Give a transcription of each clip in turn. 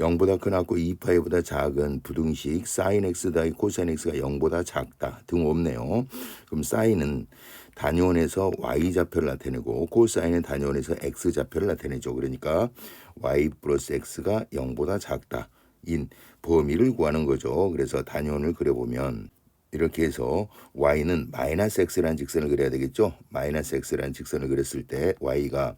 0보다 크나고 2파이보다 작은 부등식 사인 x 더하기 코사인 x가 0보다 작다 등 없네요. 그럼 사인은 단위원에서 y 좌표를 나타내고 코사인은 단위원에서 x 좌표를 나타내죠. 그러니까 y 플러스 x가 0보다 작다. 인 범위를 구하는 거죠. 그래서 단위원을 그려보면 이렇게 해서 y는 마이너스 x라는 직선을 그려야 되겠죠. 마이너스 x라는 직선을 그렸을 때 y가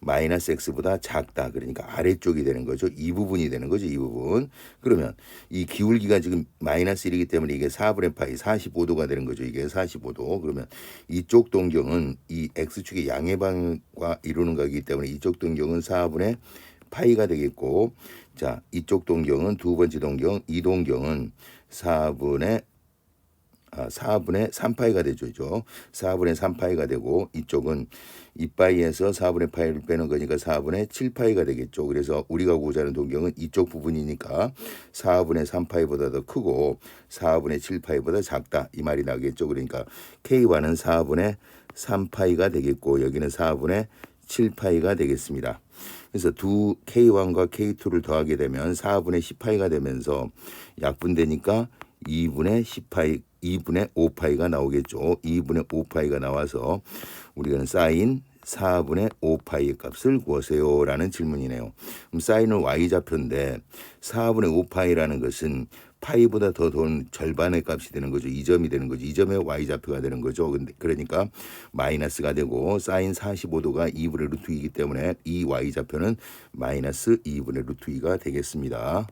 마이너스 x보다 작다. 그러니까 아래쪽이 되는 거죠. 이 부분이 되는 거죠. 이 부분. 그러면 이 기울기가 지금 마이너스 1이기 때문에 이게 4분의 파이 45도가 되는 거죠. 이게 45도. 그러면 이쪽 동경은 이 x축의 양의 방과 이루는 거기 때문에 이쪽 동경은 4분의 파이가 되겠고 자 이쪽 동경은 두 번째 동경 이 동경은 4분의 아, 4분의 3파이가 되죠. 죠 4분의 3파이가 되고 이쪽은 이파이에서 4분의 파이를 빼는 거니까 4분의 7파이가 되겠죠. 그래서 우리가 구하자는 동경은 이쪽 부분이니까 4분의 3파이보다 더 크고 4분의 7파이보다 작다. 이 말이 나겠죠. 그러니까 K1은 4분의 3파이가 되겠고 여기는 4분의 7파이가 되겠습니다. 그래서 두 K1과 K2를 더하게 되면 4분의 10파이가 되면서 약분되니까 2분의 10파이 2분의 5파이가 나오겠죠. 2분의 5파이가 나와서 우리가 사인 4분의 5파이의 값을 구하세요 라는 질문이네요. 그럼 사인은 y 좌표인데 4분의 5파이라는 것은 파이보다 더 돈 절반의 값이 되는 거죠. 2점이 되는 거죠. 2점의 y 좌표가 되는 거죠. 근데 그러니까 마이너스가 되고 사인 45도가 2분의 루트 2이기 때문에 이 y 좌표는 마이너스 2분의 루트 2가 되겠습니다.